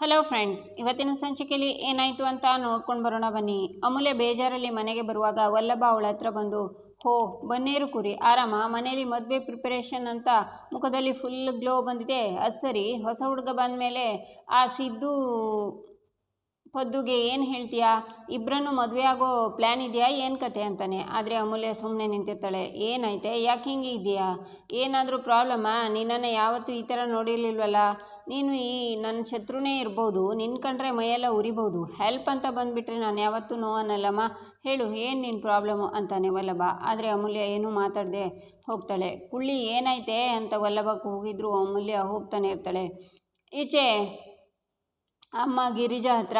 Hello friends ಇವತ್ತಿನ ಸಂಚಿಕೆಯಲ್ಲಿ ಏನಾಯಿತು ಅಂತ ನೋಡ್ಕೊಂಡು ಬರೋಣ ಬನ್ನಿ. ಅಮೂಲ್ಯ ಬೇಜಾರಲ್ಲಿ ಮನೆಗೆ ಬರುವಾಗ ವಲ್ಲಭ ಅವಳ ಹತ್ರ ಬಂದು, ಹೋ, ಬನ್ನೇರು ಕುರಿ, ಆರಾಮ? ಮನೆಯಲ್ಲಿ ಮದುವೆ ಪ್ರಿಪರೇಷನ್ ಅಂತ ಮುಖದಲ್ಲಿ ಫುಲ್ ಗ್ಲೋ ಬಂದಿದೆ. ಅದು ಸರಿ, ಹೊಸ ಹುಡುಗ ಬಂದಮೇಲೆ ಆ ಸಿದ್ದು ಪದ್ದುಗೆ ಏನು ಹೇಳ್ತೀಯಾ? ಇಬ್ಬರನ್ನು ಮದುವೆ ಆಗೋ ಪ್ಲ್ಯಾನ್ ಇದೆಯಾ? ಏನು ಕತೆ ಅಂತಾನೆ. ಆದರೆ ಅಮೂಲ್ಯ ಸುಮ್ಮನೆ ನಿಂತಿರ್ತಾಳೆ. ಏನೈತೆ ಯಾಕೆ ಹಿಂಗೆ ಇದೆಯಾ ಏನಾದರೂ ಪ್ರಾಬ್ಲಮ್ಮಾ ನಿನ್ನನ್ನು ಯಾವತ್ತೂ ಈ ಥರ ನೋಡಿರ್ಲಿಲ್ವಲ್ಲ? ನೀನು ಈ ನನ್ನ ಶತ್ರುನೇ ಇರ್ಬೋದು. ನಿನ್ನ ಕಂಡ್ರೆ ಮೈಯೆಲ್ಲ ಉರಿಬೋದು. ಹೆಲ್ಪ್ ಅಂತ ಬಂದುಬಿಟ್ರೆ ನಾನು ಯಾವತ್ತೂ ನೋ ಅನ್ನಲ್ಲಮ್ಮ. ಹೇಳು, ಏನು ನಿನ್ನ ಪ್ರಾಬ್ಲಮ್ಮು ಅಂತಾನೆ ವಲ್ಲಭ. ಆದರೆ ಅಮೂಲ್ಯ ಏನೂ ಮಾತಾಡದೆ ಹೋಗ್ತಾಳೆ. ಕುಳ್ಳಿ ಏನೈತೆ ಅಂತ ವಲ್ಲಭ ಕೂಗಿದ್ರು ಅಮೂಲ್ಯ ಹೋಗ್ತಾನೆ ಇರ್ತಾಳೆ. ಈಚೆ ಅಮ್ಮ, ಗಿರಿಜಾ ಹತ್ರ,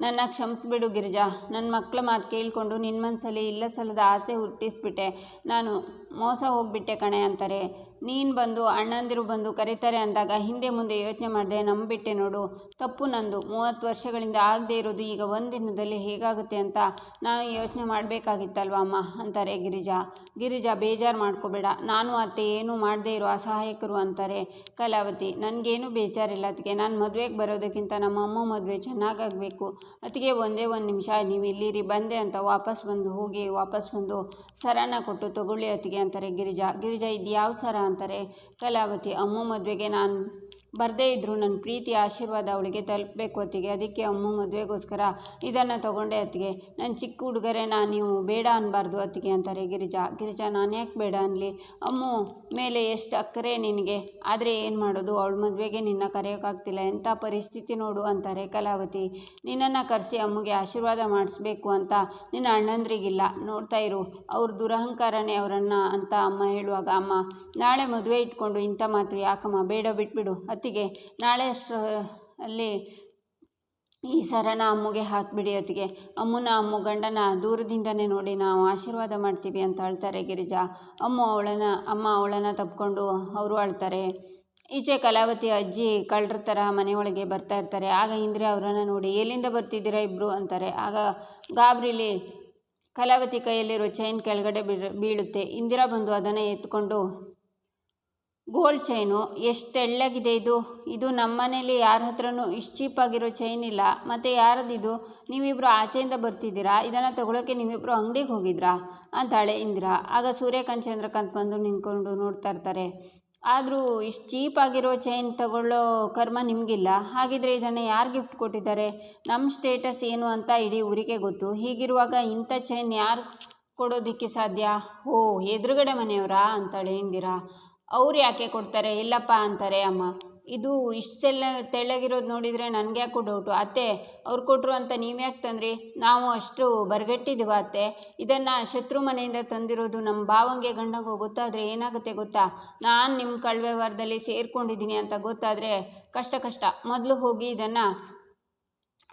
ನನ್ನ ಕ್ಷಮಿಸ್ಬಿಡು ಗಿರಿಜಾ. ನನ್ನ ಮಕ್ಕಳ ಮಾತು ಕೇಳಿಕೊಂಡು ನಿನ್ನ ಮನಸ್ಸಲ್ಲಿ ಇಲ್ಲ ಸಲ್ಲದ ಆಸೆ ಹುಟ್ಟಿಸ್ಬಿಟ್ಟೆ. ನಾನು ಮೋಸ ಹೋಗ್ಬಿಟ್ಟೆ ಕಣೆ ಅಂತಾರೆ. ನೀನು ಬಂದು, ಅಣ್ಣಂದಿರು ಬಂದು ಕರೀತಾರೆ ಅಂದಾಗ ಹಿಂದೆ ಮುಂದೆ ಯೋಚನೆ ಮಾಡಿದೆ, ನಂಬಿಟ್ಟೆ ನೋಡು. ತಪ್ಪು ನಂದು. ಮೂವತ್ತು ವರ್ಷಗಳಿಂದ ಆಗದೆ ಇರೋದು ಈಗ ಒಂದು ದಿನದಲ್ಲಿ ಹೇಗಾಗುತ್ತೆ ಅಂತ ನಾನು ಯೋಚನೆ ಮಾಡಬೇಕಾಗಿತ್ತಲ್ವ ಅಮ್ಮ? ಅಂತಾರೆ ಗಿರಿಜಾ. ಗಿರಿಜಾ, ಬೇಜಾರು ಮಾಡ್ಕೋಬೇಡ. ನಾನು, ಅತ್ತೆ ಏನೂ ಮಾಡದೇ ಇರೋ ಅಸಹಾಯಕರು ಅಂತಾರೆ. ಕಲಾವತಿ, ನನಗೇನು ಬೇಜಾರಿಲ್ಲ. ಅದಕ್ಕೆ ನಾನು ಮದುವೆಗೆ ಬರೋದಕ್ಕಿಂತ ನಮ್ಮ ಅಮ್ಮ ಮದುವೆ ಚೆನ್ನಾಗಾಗಬೇಕು. ಅದಕ್ಕೆ ಒಂದೇ ಒಂದು ನಿಮಿಷ, ನೀವು ಇಲ್ಲಿರಿ, ಬಂದೆ ಅಂತ ವಾಪಸ್ ಬಂದು, ಹೋಗಿ ವಾಪಸ್ ಬಂದು ಸರನ ಕೊಟ್ಟು ತಗೊಳ್ಳಿ ಅತ್ತಿಗೆ. ಅಂತಾರೆ ಗಿರಿಜಾ ಗಿರಿಜಾ ಇದು ಯಾವ ಸರ ಅಂತಾರೆ? ಕಲಾವತಿ ಅಮ್ಮ ಮದುವೆಗೆ ನಾನು ಬರದೇ ಇದ್ದರೂ ನನ್ನ ಪ್ರೀತಿ ಆಶೀರ್ವಾದ ಅವಳಿಗೆ ತಲುಪಬೇಕು ಅತ್ತಿಗೆ. ಅದಕ್ಕೆ ಅಮ್ಮ ಮದುವೆಗೋಸ್ಕರ ಇದನ್ನು ತಗೊಂಡೆ ಅತ್ತಿಗೆ. ನನ್ನ ಚಿಕ್ಕ ಹುಡುಗರೇನ ನೀವು ಬೇಡ ಅನ್ನಬಾರ್ದು ಅತ್ತಿಗೆ ಅಂತಾರೆ ಗಿರಿಜಾ. ಗಿರಿಜಾ, ನಾನು ಯಾಕೆ ಬೇಡ ಅನ್ನಲಿ ಅಮ್ಮು ಮೇಲೆ ಎಷ್ಟು ಅಕ್ಕರೆ ನಿನಗೆ? ಆದರೆ ಏನು ಮಾಡೋದು? ಅವಳ ಮದುವೆಗೆ ನಿನ್ನ ಕರೆಯೋಕ್ಕಾಗ್ತಿಲ್ಲ ಎಂಥ ಪರಿಸ್ಥಿತಿ ನೋಡು ಅಂತಾರೆ ಕಲಾವತಿ. ನಿನ್ನನ್ನು ಕರೆಸಿ ಅಮ್ಮಗೆ ಆಶೀರ್ವಾದ ಮಾಡಿಸ್ಬೇಕು ಅಂತ ನಿನ್ನ ಅಣ್ಣಂದ್ರಿಗಿಲ್ಲ. ನೋಡ್ತಾ ಇರು. ಅವ್ರ ದುರಹಂಕಾರನೇ ಅವರನ್ನು ಅಂತ ಅಮ್ಮ ಹೇಳುವಾಗ, ಅಮ್ಮ, ನಾಳೆ ಮದುವೆ ಇಟ್ಕೊಂಡು ಇಂಥ ಮಾತು ಯಾಕಮ್ಮ? ಬೇಡ, ಬಿಟ್ಬಿಡು. ಅತ್ತಿಗೆ ನಾಳೆ ಅಷ್ಟು ಅಲ್ಲಿ ಈ ಸರನ ಅಮ್ಮಗೆ ಹಾಕಿಬಿಡಿ ಅತ್ತಿಗೆ ಅಮ್ಮನ ಅಮ್ಮು ಗಂಡನ ದೂರದಿಂದನೇ ನೋಡಿ ನಾವು ಆಶೀರ್ವಾದ ಮಾಡ್ತೀವಿ ಅಂತ ಅಳ್ತಾರೆ ಗಿರಿಜಾ. ಅಮ್ಮು ಅವಳನ್ನ, ಅಮ್ಮ ಅವಳನ್ನು ತಪ್ಕೊಂಡು ಅವರು ಅಳ್ತಾರೆ. ಈಚೆ ಕಲಾವತಿ ಅಜ್ಜಿ ಕಳ್ಳರ ಥರ ಮನೆಯೊಳಗೆ ಬರ್ತಾ ಇರ್ತಾರೆ. ಆಗ ಇಂದ್ರೆ ಅವರನ್ನು ನೋಡಿ, ಎಲ್ಲಿಂದ ಬರ್ತಿದ್ದೀರಾ ಇಬ್ಬರು ಅಂತಾರೆ. ಆಗ ಗಾಬರಿಲಿ ಕಲಾವತಿ ಕೈಯಲ್ಲಿರೋ ಚೈನ್ ಕೆಳಗಡೆ ಬೀಳ್, ಬೀಳುತ್ತೆ. ಇಂದಿರಾ ಬಂದು ಅದನ್ನು ಎತ್ಕೊಂಡು ಗೋಲ್ಡ್ ಚೈನು, ಎಷ್ಟು ತೆಳ್ಳಗಿದೆ ಇದು? ಇದು ನಮ್ಮ ಮನೇಲಿ ಯಾರ ಹತ್ರನೂ ಇಷ್ಟು ಚೀಪಾಗಿರೋ ಚೈನ್ ಇಲ್ಲ. ಮತ್ತು ಯಾರದಿದು? ನೀವಿಬ್ಬರು ಆಚೆಯಿಂದ ಬರ್ತಿದ್ದೀರಾ? ಇದನ್ನು ತಗೊಳ್ಳೋಕ್ಕೆ ನೀವಿಬ್ಬರು ಅಂಗಡಿಗೆ ಹೋಗಿದ್ರಾ? ಅಂತಾಳೆ ಇಂದಿರಾ. ಆಗ ಸೂರ್ಯಕಾಂತ್ ಚಂದ್ರಕಾಂತ್ ಬಂದು ನಿಂತ್ಕೊಂಡು ನೋಡ್ತಾ ಇರ್ತಾರೆ. ಆದರೂ ಇಷ್ಟು ಚೀಪಾಗಿರೋ ಚೈನ್ ತಗೊಳ್ಳೋ ಕರ್ಮ ನಿಮಗಿಲ್ಲ. ಹಾಗಿದ್ರೆ ಇದನ್ನು ಯಾರು ಗಿಫ್ಟ್ ಕೊಟ್ಟಿದ್ದಾರೆ? ನಮ್ಮ ಸ್ಟೇಟಸ್ ಏನು ಅಂತ ಇಡೀ ಊರಿಗೆ ಗೊತ್ತು. ಹೀಗಿರುವಾಗ ಇಂಥ ಚೈನ್ ಯಾರು ಕೊಡೋದಕ್ಕೆ ಸಾಧ್ಯ? ಓ, ಎದುರುಗಡೆ ಮನೆಯವರಾ? ಅಂತಾಳೆ ಇಂದಿರಾ. ಅವ್ರು ಯಾಕೆ ಕೊಡ್ತಾರೆ? ಇಲ್ಲಪ್ಪ ಅಂತಾರೆ ಅಮ್ಮ. ಇದು ಇಷ್ಟೆಲ್ಲ ತೆಳ್ಳ ತೆಳ್ಳಗಿರೋದು ನೋಡಿದರೆ ನನಗೆ ಯಾಕೋ ಡೌಟು ಅತ್ತೆ, ಅವ್ರು ಕೊಟ್ಟರು ಅಂತ ನೀವು ಯಾಕೆ ತಂದ್ರಿ? ನಾವು ಅಷ್ಟು ಬರಗಟ್ಟಿದ್ದೀವ ಅತ್ತೆ. ಇದನ್ನು ಶತ್ರು ಮನೆಯಿಂದ ತಂದಿರೋದು ನಮ್ಮ ಭಾವಂಗೆ ಗಂಡಂಗೆ ಗೊತ್ತಾದರೆ ಏನಾಗುತ್ತೆ ಗೊತ್ತಾ? ನಾನು ನಿಮ್ಮ ಕಳ್ವ್ಯವಹಾರದಲ್ಲಿ ಸೇರ್ಕೊಂಡಿದ್ದೀನಿ ಅಂತ ಗೊತ್ತಾದರೆ ಕಷ್ಟ ಕಷ್ಟ. ಮೊದಲು ಹೋಗಿ ಇದನ್ನು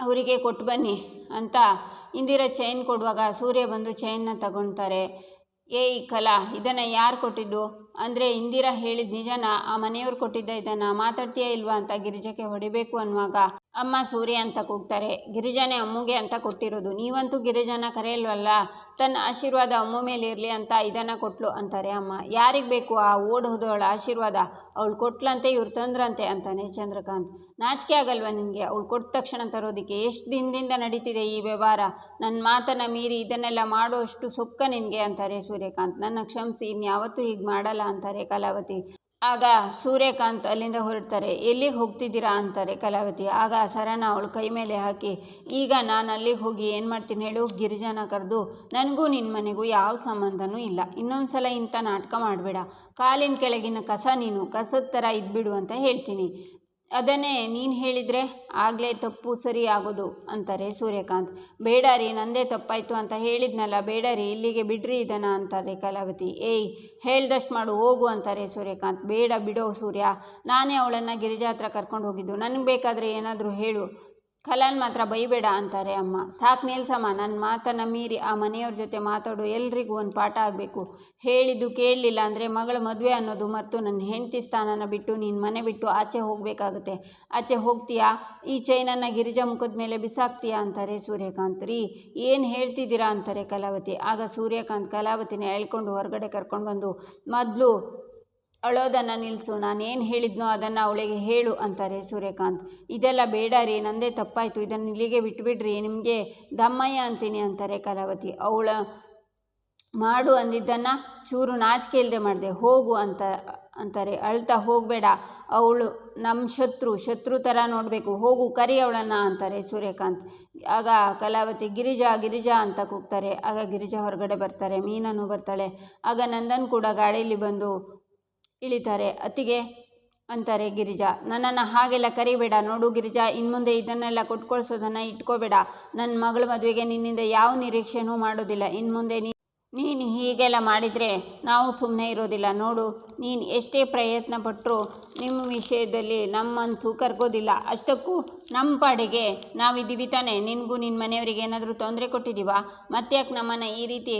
ಅವರಿಗೆ ಕೊಟ್ಟು ಬನ್ನಿ ಅಂತ ಇಂದಿರ ಚೈನ್ ಕೊಡುವಾಗ ಸೂರ್ಯ ಬಂದು ಚೈನ್ನ ತಗೊಳ್ತಾರೆ ಏಯ್ ಕಲಾ, ಇದನ್ನು ಯಾರು ಕೊಟ್ಟಿದ್ದು? ಅಂದರೆ ಇಂದಿರಾ ಹೇಳಿದ ನಿಜನ ಆ ಮನೆಯವ್ರು ಕೊಟ್ಟಿದ್ದ ಇದನ್ನು ಮಾತಾಡ್ತೀಯಾ ಇಲ್ವಾ ಅಂತ ಗಿರಿಜಕ್ಕೆ ಹೊಡಿಬೇಕು ಅನ್ನುವಾಗ ಅಮ್ಮ ಸೂರ್ಯ ಅಂತ ಕೂಗ್ತಾರೆ, ಗಿರಿಜಾನೆ ಅಮ್ಮುಗೆ ಅಂತ ಕೊಟ್ಟಿರೋದು. ನೀವಂತೂ ಗಿರಿಜನ ಕರೆಯಲ್ವಲ್ಲ? ತನ್ನ ಆಶೀರ್ವಾದ ಅಮ್ಮ ಮೇಲೆ ಇರಲಿ ಅಂತ ಇದನ್ನು ಕೊಟ್ಲು ಅಂತಾರೆ ಅಮ್ಮ. ಯಾರಿಗೆ ಬೇಕು ಆ ಓಡ್ ಹೋದವಳ ಆಶೀರ್ವಾದ? ಅವಳು ಕೊಟ್ಲಂತೆ, ಇವ್ರು ತಂದ್ರಂತೆ ಅಂತಾನೆ ಚಂದ್ರಕಾಂತ್. ನಾಚಿಕೆ ಆಗಲ್ವಾ ನಿನಗೆ? ಅವಳು ಕೊಟ್ಟ ತಕ್ಷಣ ತರೋದಕ್ಕೆ ಎಷ್ಟು ದಿನದಿಂದ ನಡೀತಿದೆ ಈ ವ್ಯವಹಾರ? ನನ್ನ ಮಾತನ್ನು ಮೀರಿ ಇದನ್ನೆಲ್ಲ ಮಾಡೋಷ್ಟು ಸೊಕ್ಕ ನಿನಗೆ ಅಂತಾರೆ ಸೂರ್ಯಕಾಂತ್. ನನ್ನ ಕ್ಷಮಿಸಿ, ಇನ್ಯಾವತ್ತೂ ಹೀಗೆ ಮಾಡಲ್ಲ ಅಂತಾರೆ ಕಲಾವತಿ. ಆಗ ಸೂರ್ಯಕಾಂತ್ ಅಲ್ಲಿಂದ ಹೊರಡ್ತಾರೆ ಎಲ್ಲಿಗೆ ಹೋಗ್ತಿದ್ದೀರಾ? ಅಂತಾರೆ ಕಲಾವತಿ. ಆಗ ಸರನ ಅವಳು ಕೈ ಮೇಲೆ ಹಾಕಿ, ಈಗ ನಾನು ಅಲ್ಲಿಗೆ ಹೋಗಿ ಏನು ಮಾಡ್ತೀನಿ ಹೇಳು, ಗಿರಿಜಾನ ಕರೆದು, ನನಗೂ ನಿನ್ನ ಮನೆಗೂ ಯಾವ ಸಂಬಂಧನೂ ಇಲ್ಲ. ಇನ್ನೊಂದು ಸಲ ಇಂಥ ನಾಟಕ ಮಾಡಬೇಡ. ಕಾಲಿನ ಕೆಳಗಿನ ಕಸ ನೀನು, ಕಸದ ಥರ ಇದ್ಬಿಡು ಅಂತ ಹೇಳ್ತೀನಿ. ಅದನ್ನೇ ನೀನು ಹೇಳಿದರೆ ಆಗಲೇ ತಪ್ಪು ಸರಿ ಆಗೋದು ಅಂತಾರೆ ಸೂರ್ಯಕಾಂತ್. ಬೇಡ ರೀ ನಂದೇ ತಪ್ಪಾಯಿತು ಅಂತ ಹೇಳಿದ್ನಲ್ಲ ಬೇಡ ರೀ ಇಲ್ಲಿಗೆ ಬಿಡ್ರಿ ಇದನ್ನು ಅಂತಾರೆ ಕಲಾವತಿ. ಏಯ್, ಹೇಳ್ದಷ್ಟು ಮಾಡು, ಹೋಗು ಅಂತಾರೆ ಸೂರ್ಯಕಾಂತ್. ಬೇಡ ಬಿಡೋ ಸೂರ್ಯ, ನಾನೇ ಅವಳನ್ನು ಗಿರಿಜಾ ಹತ್ರ ಕರ್ಕೊಂಡು ಹೋಗಿದ್ದು. ನನಗೆ ಬೇಕಾದರೆ ಏನಾದರೂ ಹೇಳು. ಕಲಾನ್ ಮಾತ್ರ ಬೈಬೇಡ ಅಂತಾರೆ ಅಮ್ಮ. ಸಾಕು ನಿಲ್ಸಮ್ಮ ನನ್ನ ಮಾತನ್ನು ಮೀರಿ ಆ ಮನೆಯವ್ರ ಜೊತೆ ಮಾತಾಡು ಎಲ್ರಿಗೂ ಒಂದು ಪಾಠ ಆಗಬೇಕು. ಹೇಳಿದ್ದು ಕೇಳಲಿಲ್ಲ ಅಂದರೆ ಮಗಳ ಮದುವೆ ಅನ್ನೋದು ಮತ್ತು ನನ್ನ ಹೆಂಡತಿ ಸ್ಥಾನನ ಬಿಟ್ಟು ನೀನು ಮನೆ ಬಿಟ್ಟು ಆಚೆ ಹೋಗಬೇಕಾಗುತ್ತೆ. ಆಚೆ ಹೋಗ್ತೀಯಾ? ಈ ಚೈನನ್ನು ಗಿರಿಜಾ ಮುಖದ ಮೇಲೆ ಬಿಸಾಕ್ತೀಯಾ ಅಂತಾರೆ ಸೂರ್ಯಕಾಂತ್. ರೀ, ಏನು ಹೇಳ್ತಿದ್ದೀರಾ ಅಂತಾರೆ ಕಲಾವತಿ. ಆಗ ಸೂರ್ಯಕಾಂತ್ ಕಲಾವತಿನ ಎಳ್ಕೊಂಡು ಹೊರಗಡೆ ಕರ್ಕೊಂಡು ಬಂದು, ಮೊದಲು ಅಳೋದನ್ನು ನಿಲ್ಲಿಸು ನಾನೇನು ಹೇಳಿದ್ನೋ ಅದನ್ನು ಅವಳಿಗೆ ಹೇಳು ಅಂತಾರೆ ಸೂರ್ಯಕಾಂತ್. ಇದೆಲ್ಲ ಬೇಡ ರೀ, ನಂದೇ ತಪ್ಪಾಯಿತು, ಇದನ್ನು ಇಲ್ಲಿಗೆ ಬಿಟ್ಬಿಡ್ರಿ, ನಿಮಗೆ ದಮ್ಮಯ್ಯ ಅಂತೀನಿ ಅಂತಾರೆ ಕಲಾವತಿ. ಅವಳ ಮಾಡು ಅಂದಿದ್ದನ್ನು ಚೂರು ನಾಚಿಕೆ ಇಲ್ಲದೆ ಮಾಡಿದೆ, ಹೋಗು ಅಂತ ಅಂತಾರೆ. ಅಳ್ತಾ ಹೋಗಬೇಡ, ಅವಳು ನಮ್ಮ ಶತ್ರು ಶತ್ರು ಥರ ನೋಡಬೇಕು, ಹೋಗು, ಕರಿ ಅವಳನ್ನು ಅಂತಾರೆ ಸೂರ್ಯಕಾಂತ್. ಆಗ ಕಲಾವತಿ ಗಿರಿಜಾ ಗಿರಿಜಾ ಅಂತ ಕೂಗ್ತಾರೆ. ಆಗ ಗಿರಿಜಾ ಹೊರಗಡೆ ಬರ್ತಾರೆ ಮೀನನ್ನು ಬರ್ತಾಳೆ. ಆಗ ನಂದನ್ ಕೂಡ ಗಾಡೀಲಿ ಬಂದು ಇಳಿತಾರೆ. ಅತ್ತಿಗೆ, ಅಂತಾರೆ ಗಿರಿಜಾ, ನನ್ನನ್ನು ಹಾಗೆಲ್ಲ ಕರಿಬೇಡ. ನೋಡು ಗಿರಿಜಾ, ಇನ್ಮುಂದೆ ಇದನ್ನೆಲ್ಲ ಕೊಟ್ಕೊಳ್ಸೋದನ್ನು ಇಟ್ಕೋಬೇಡ. ನನ್ನ ಮಗಳ ಮದುವೆಗೆ ನಿನ್ನಿಂದ ಯಾವ ನಿರೀಕ್ಷೆನೂ ಮಾಡೋದಿಲ್ಲ. ಇನ್ಮುಂದೆ ನೀ, ನೀನು ಹೀಗೆಲ್ಲ ಮಾಡಿದರೆ ನಾವು ಸುಮ್ಮನೆ ಇರೋದಿಲ್ಲ. ನೋಡು, ನೀನು ಎಷ್ಟೇ ಪ್ರಯತ್ನ ಪಟ್ಟರೂ ನಿಮ್ಮ ವಿಷಯದಲ್ಲಿ ನಮ್ಮ ಮನಸ್ಸು ಕರ್ಗೋದಿಲ್ಲ. ಅಷ್ಟಕ್ಕೂ ನಮ್ಮ ಪಾಡಿಗೆ ನಾವಿದ್ದೀವಿ ತಾನೆ. ನಿನಗೂ ನಿನ್ನ ಮನೆಯವರಿಗೆ ಏನಾದರೂ ತೊಂದರೆ ಕೊಟ್ಟಿದ್ದೀವಾ? ಮತ್ತ್ಯಾಕೆ ನಮ್ಮನ್ನು ಈ ರೀತಿ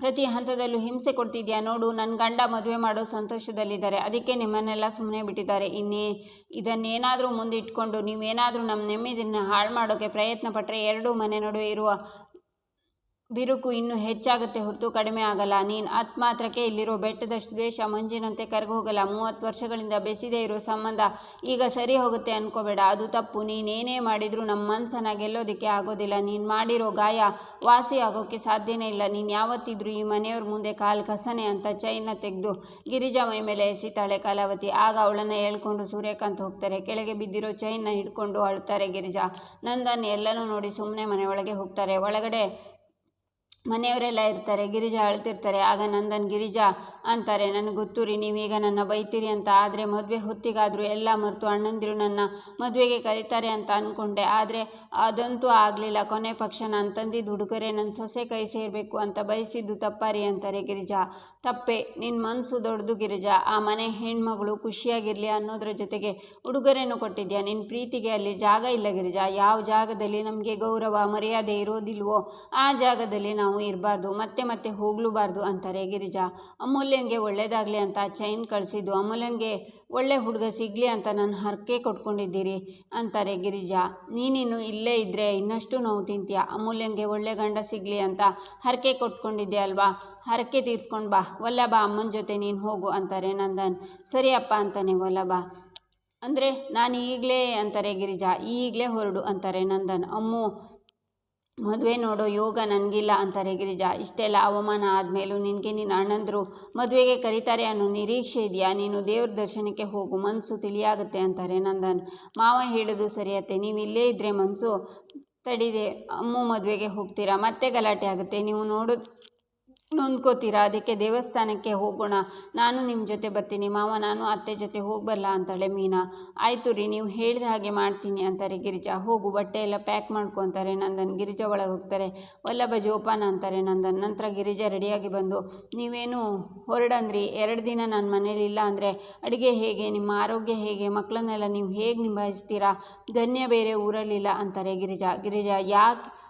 ಪ್ರತಿ ಹಂತದಲ್ಲೂ ಹಿಂಸೆ ಕೊಡ್ತಿದ್ಯಾ? ನೋಡು ನನ್ನ ಗಂಡ ಮದುವೆ ಮಾಡೋ ಸಂತೋಷದಲ್ಲಿದ್ದಾರೆ. ಅದಕ್ಕೆ ನಿಮ್ಮನ್ನೆಲ್ಲ ಸುಮ್ಮನೆ ಬಿಟ್ಟಿದ್ದಾರೆ. ಇನ್ನೇ ಇದನ್ನೇನಾದರೂ ಮುಂದಿಟ್ಕೊಂಡು ನೀವೇನಾದರೂ ನಮ್ಮ ನೆಮ್ಮದಿನ ಹಾಳು ಮಾಡೋಕ್ಕೆ ಪ್ರಯತ್ನ ಪಟ್ಟರೆ ಎರಡೂ ಮನೆ ನಡುವೆ ಇರುವ ಬಿರುಕು ಇನ್ನೂ ಹೆಚ್ಚಾಗುತ್ತೆ, ಹೊರತು ಕಡಿಮೆ ಆಗಲ್ಲ. ನೀನು ಆತ್ಮಾತ್ರಕ್ಕೆ ಇಲ್ಲಿರೋ ಬೆಟ್ಟದ ದ್ವೇಷ, ಮಂಜಿನಂತೆ ಕರಗೋಗಲ್ಲ ಮೂವತ್ತು ವರ್ಷಗಳಿಂದ ಬೆಸಿದೇ ಇರೋ ಸಂಬಂಧ ಈಗ ಸರಿ ಹೋಗುತ್ತೆ ಅನ್ಕೋಬೇಡ. ಅದು ತಪ್ಪು. ನೀನೇನೇ ಮಾಡಿದರೂ ನಮ್ಮ ಮನಸ್ಸನ್ನು ಗೆಲ್ಲೋದಕ್ಕೆ ಆಗೋದಿಲ್ಲ. ನೀನು ಮಾಡಿರೋ ಗಾಯ ವಾಸಿ ಆಗೋಕ್ಕೆ ಸಾಧ್ಯನೇ ಇಲ್ಲ. ನೀನು ಯಾವತ್ತಿದ್ರೂ ಈ ಮನೆಯವ್ರ ಮುಂದೆ ಕಾಲು ಕಸನೆ ಅಂತ ಚೈನ ತೆಗೆದು ಗಿರಿಜಾ ಮೈ ಮೇಲೆ ಎಸಿತಾಳೆ ಕಲಾವತಿ. ಆಗ ಅವಳನ್ನು ಹೇಳ್ಕೊಂಡು ಸೂರ್ಯಕಾಂತ್ ಹೋಗ್ತಾರೆ. ಕೆಳಗೆ ಬಿದ್ದಿರೋ ಚೈನ್ನ ಹಿಡ್ಕೊಂಡು ಅಳ್ತಾರೆ ಗಿರಿಜಾ. ನಂದನ್ನು ಎಲ್ಲನೂ ನೋಡಿ ಸುಮ್ಮನೆ ಮನೆ ಒಳಗೆ ಹೋಗ್ತಾರೆ. ಒಳಗಡೆ ಮನೆಯವರೆಲ್ಲ ಇರ್ತಾರೆ, ಗಿರಿಜಾ ಅಳ್ತಿರ್ತಾರೆ. ಆಗ ನಂದನ್, ಗಿರಿಜಾ ಅಂತಾರೆ, ನನಗೆ ಗೊತ್ತು ರೀ ನೀವೀಗ ನನ್ನ ಬೈತೀರಿ ಅಂತ. ಆದರೆ ಮದುವೆ ಹೊತ್ತಿಗಾದರೂ ಎಲ್ಲ ಮರೆತು ಅಣ್ಣಂದಿರು ನನ್ನ ಮದುವೆಗೆ ಕರೀತಾರೆ ಅಂತ ಅಂದ್ಕೊಂಡೆ ಆದರೆ ಅದಂತೂ ಆಗಲಿಲ್ಲ. ಕೊನೆ ಪಕ್ಷ ನಾನು ತಂದಿದ್ದು ಉಡುಗೊರೆ ನನ್ನ ಸೊಸೆ ಕೈ ಸೇರಬೇಕು ಅಂತ ಬಯಸಿದ್ದು ತಪ್ಪಾರಿ ಅಂತಾರೆ ಗಿರಿಜಾ. ತಪ್ಪೆ. ನಿನ್ನ ಮನಸ್ಸು ದೊಡ್ಡದು ಗಿರಿಜಾ. ಆ ಮನೆ ಹೆಣ್ಮಗಳು ಖುಷಿಯಾಗಿರಲಿ ಅನ್ನೋದ್ರ ಜೊತೆಗೆ ಉಡುಗೊರೆನೂ ಕೊಟ್ಟಿದ್ಯಾ? ನಿನ್ನ ಪ್ರೀತಿಗೆ ಅಲ್ಲಿ ಜಾಗ ಇಲ್ಲ ಗಿರಿಜಾ. ಯಾವ ಜಾಗದಲ್ಲಿ ನಮಗೆ ಗೌರವ, ಮರ್ಯಾದೆ ಇರೋದಿಲ್ವೋ, ಆ ಜಾಗದಲ್ಲಿ ನಾವು ಇರಬಾರ್ದು, ಮತ್ತೆ ಮತ್ತೆ ಹೋಗ್ಲೂಬಾರ್ದು ಅಂತಾರೆ ಗಿರಿಜಾ. ಅಮೂಲ್ಯಂಗೆ ಒಳ್ಳೇದಾಗಲಿ ಅಂತ ಚೈನ್ ಕಳಿಸಿದ್ದು, ಅಮೂಲ್ಯಂಗೆ ಒಳ್ಳೆ ಹುಡುಗ ಸಿಗಲಿ ಅಂತ ನಾನು ಹರಕೆ ಕೊಟ್ಕೊಂಡಿದ್ದೀರಿ ಅಂತಾರೆ ಗಿರಿಜಾ. ನೀನಿನ್ನು ಇಲ್ಲೇ ಇದ್ದರೆ ಇನ್ನಷ್ಟು ನೋವು ತಿಂತೀಯ, ಅಮೂಲ್ಯಂಗೆ ಒಳ್ಳೆ ಗಂಡ ಸಿಗಲಿ ಅಂತ ಹರಕೆ ಕೊಟ್ಕೊಂಡಿದ್ದೆ ಅಲ್ವಾ? ಹರಕೆ ತೀರ್ಸ್ಕೊಂಡು ಬಾ, ವಲ್ಲಭ ಅಮ್ಮನ ಜೊತೆ ನೀನು ಹೋಗು ಅಂತಾರೆ ನಂದನ್. ಸರಿಯಪ್ಪ ಅಂತಾನೆ ವಲ್ಲಭ. ಅಂದರೆ ನಾನು ಈಗಲೇ ಅಂತಾರೆ ಗಿರಿಜಾ, ಈಗಲೇ ಹೊರಡು ಅಂತಾರೆ ನಂದನ್. ಅಮ್ಮು ಮದುವೆ ನೋಡೋ ಯೋಗ ನನಗಿಲ್ಲ ಅಂತಾರೆ ಗಿರಿಜಾ ಇಷ್ಟೆಲ್ಲ ಅವಮಾನ ಆದಮೇಲೂ ನಿನಗೆ ನಿನ್ನ ಅಣ್ಣಂದರು ಮದುವೆಗೆ ಕರೀತಾರೆ ಅನ್ನೋ ನಿರೀಕ್ಷೆ ಇದೆಯಾ? ನೀನು ದೇವ್ರ ದರ್ಶನಕ್ಕೆ ಹೋಗು ಮನಸ್ಸು ತಿಳಿಯಾಗುತ್ತೆ ಅಂತಾರೆ ನಂದನ್. ಮಾವ ಹೇಳೋದು ಸರಿಯತ್ತೆ ನೀವು ಇಲ್ಲೇ ಇದ್ದರೆ ಮನಸ್ಸು ತಡಿದೆ, ಅಮ್ಮು ಮದುವೆಗೆ ಹೋಗ್ತೀರಾ? ಮತ್ತೆ ಗಲಾಟೆ ಆಗುತ್ತೆ, ನೀವು ನೋಡು ನೊಂದ್ಕೋತೀರಾ? ಅದಕ್ಕೆ ದೇವಸ್ಥಾನಕ್ಕೆ ಹೋಗೋಣ. ನಾನು ನಿಮ್ಮ ಜೊತೆ ಬರ್ತೀನಿ. ಮಾವ, ನಾನು ಅತ್ತೆ ಜೊತೆ ಹೋಗಿ ಬರಲ್ಲ ಅಂತಾಳೆ ಮೀನಾ. ಆಯಿತು ರೀ, ನೀವು ಹೇಳಿದ ಹಾಗೆ ಮಾಡ್ತೀನಿ ಅಂತಾರೆ ಗಿರಿಜಾ. ಹೋಗು, ಬಟ್ಟೆ ಎಲ್ಲ ಪ್ಯಾಕ್ ಮಾಡ್ಕೊತಾರೆ ನಂದನ್. ಗಿರಿಜಾ ಒಳಗೆ ಹೋಗ್ತಾರೆ. ವಲ್ಲಭ ಜೋಪಾನ ಅಂತಾರೆ ನಂದನ್. ನಂತರ ಗಿರಿಜಾ ರೆಡಿಯಾಗಿ ಬಂದು, ನೀವೇನು ಹೊರಡಂದ್ರಿ? ಎರಡು ದಿನ ನಾನು ಮನೇಲಿ ಇಲ್ಲ ಅಂದರೆ ಅಡುಗೆ ಹೇಗೆ? ನಿಮ್ಮ ಆರೋಗ್ಯ ಹೇಗೆ? ಮಕ್ಕಳನ್ನೆಲ್ಲ ನೀವು ಹೇಗೆ ನಿಭಾಯಿಸ್ತೀರಾ? ಧನ್ಯ ಬೇರೆ ಊರಲ್ಲಿಲ್ಲ ಅಂತಾರೆ ಗಿರಿಜಾ. ಗಿರಿಜಾ, ಯಾಕೆ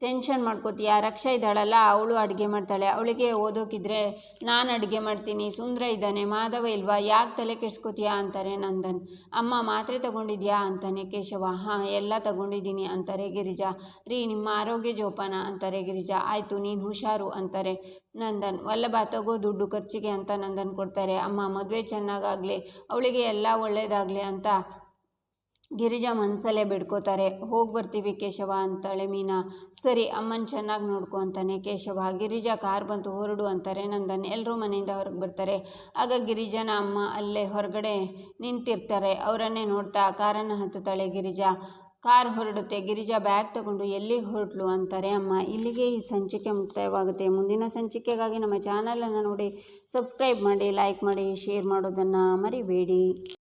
ಟೆನ್ಷನ್ ಮಾಡ್ಕೋತೀಯ? ರಕ್ಷಾ ಇದ್ದಾಳಲ್ಲ, ಅವಳು ಅಡುಗೆ ಮಾಡ್ತಾಳೆ. ಅವಳಿಗೆ ಓದೋಕಿದ್ರೆ ನಾನು ಅಡುಗೆ ಮಾಡ್ತೀನಿ. ಸುಂದರ ಇದ್ದಾನೆ. ಮಾಧವ ಇಲ್ವಾ? ಯಾಕೆ ತಲೆ ಕೆಡ್ಸ್ಕೋತೀಯಾ ಅಂತಾರೆ ನಂದನ್. ಅಮ್ಮ, ಮಾತ್ರೆ ತಗೊಂಡಿದ್ಯಾ? ಅಂತಾನೆ ಕೇಶವ. ಹಾಂ, ಎಲ್ಲ ತಗೊಂಡಿದ್ದೀನಿ ಅಂತಾರೆ ಗಿರಿಜಾ. ರೀ, ನಿಮ್ಮ ಆರೋಗ್ಯ ಜೋಪಾನ ಅಂತಾರೆ ಗಿರಿಜಾ. ಆಯಿತು, ನೀನು ಹುಷಾರು ಅಂತಾರೆ ನಂದನ್. ವಲ್ಲಭ, ತಗೋ ದುಡ್ಡು ಖರ್ಚಿಗೆ ಅಂತ ನಂದನ್ ಕೊಡ್ತಾರೆ. ಅಮ್ಮ, ಮದುವೆ ಚೆನ್ನಾಗಾಗಲಿ. ಅವಳಿಗೆ ಎಲ್ಲ ಒಳ್ಳೆಯದಾಗಲಿ ಅಂತ ಗಿರಿಜಾ ಮನಸಲ್ಲೇ ಬಿಡ್ಕೋತಾರೆ. ಹೋಗಿ ಬರ್ತೀವಿ ಕೇಶವ ಅಂತಾಳೆ ಮೀನಾ. ಸರಿ, ಅಮ್ಮನ ಚೆನ್ನಾಗಿ ನೋಡ್ಕೊ ಅಂತಾನೆ ಕೇಶವ. ಗಿರಿಜಾ ಕಾರ್ ಬಂತು, ಹೊರಡು ಅಂತಾರೆ ನಂದನ್. ಎಲ್ಲರೂ ಮನೆಯಿಂದ ಹೊರಗೆ ಬರ್ತಾರೆ. ಆಗ ಗಿರಿಜಾನ ಅಮ್ಮ ಅಲ್ಲೇ ಹೊರಗಡೆ ನಿಂತಿರ್ತಾರೆ. ಅವರನ್ನೇ ನೋಡ್ತಾ ಕಾರನ್ನು ಹತ್ತುತ್ತಾಳೆ ಗಿರಿಜಾ. ಕಾರ್ ಹೊರಡುತ್ತೆ. ಗಿರಿಜಾ ಬ್ಯಾಗ್ ತಗೊಂಡು ಎಲ್ಲಿಗೆ ಹೊರಟ್ಲು ಅಂತಾರೆ ಅಮ್ಮ. ಇಲ್ಲಿಗೆ ಈ ಸಂಚಿಕೆ ಮುಕ್ತಾಯವಾಗುತ್ತೆ. ಮುಂದಿನ ಸಂಚಿಕೆಗಾಗಿ ನಮ್ಮ ಚಾನಲನ್ನು ನೋಡಿ ಸಬ್ಸ್ಕ್ರೈಬ್ ಮಾಡಿ, ಲೈಕ್ ಮಾಡಿ, ಶೇರ್ ಮಾಡೋದನ್ನು ಮರಿಬೇಡಿ.